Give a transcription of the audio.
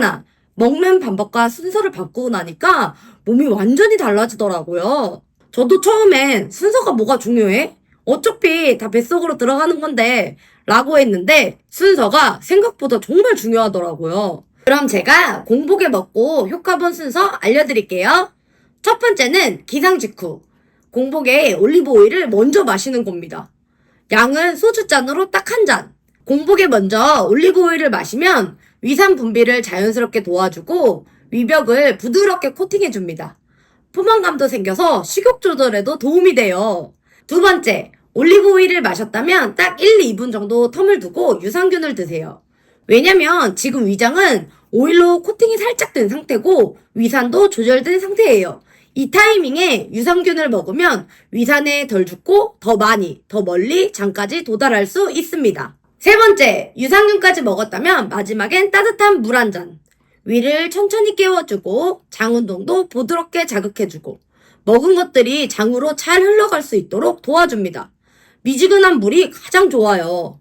하나하나 먹는 방법과 순서를 바꾸고 나니까 몸이 완전히 달라지더라고요. 저도 처음엔 순서가 뭐가 중요해? 어차피 다 뱃속으로 들어가는 건데 라고 했는데 순서가 생각보다 정말 중요하더라고요. 그럼 제가 공복에 먹고 효과 본 순서 알려드릴게요. 첫 번째는 기상 직후. 공복에 올리브 오일을 먼저 마시는 겁니다. 양은 소주 잔으로 딱 한 잔. 공복에 먼저 올리브 오일을 마시면 위산 분비를 자연스럽게 도와주고 위벽을 부드럽게 코팅해줍니다. 포만감도 생겨서 식욕 조절에도 도움이 돼요. 두 번째, 올리브 오일을 마셨다면 딱 1, 2분 정도 텀을 두고 유산균을 드세요. 왜냐면 지금 위장은 오일로 코팅이 살짝 된 상태고 위산도 조절된 상태예요. 이 타이밍에 유산균을 먹으면 위산에 덜 죽고 더 많이, 더 멀리 장까지 도달할 수 있습니다. 세 번째, 유산균까지 먹었다면 마지막엔 따뜻한 물 한 잔. 위를 천천히 깨워주고 장 운동도 부드럽게 자극해주고 먹은 것들이 장으로 잘 흘러갈 수 있도록 도와줍니다. 미지근한 물이 가장 좋아요.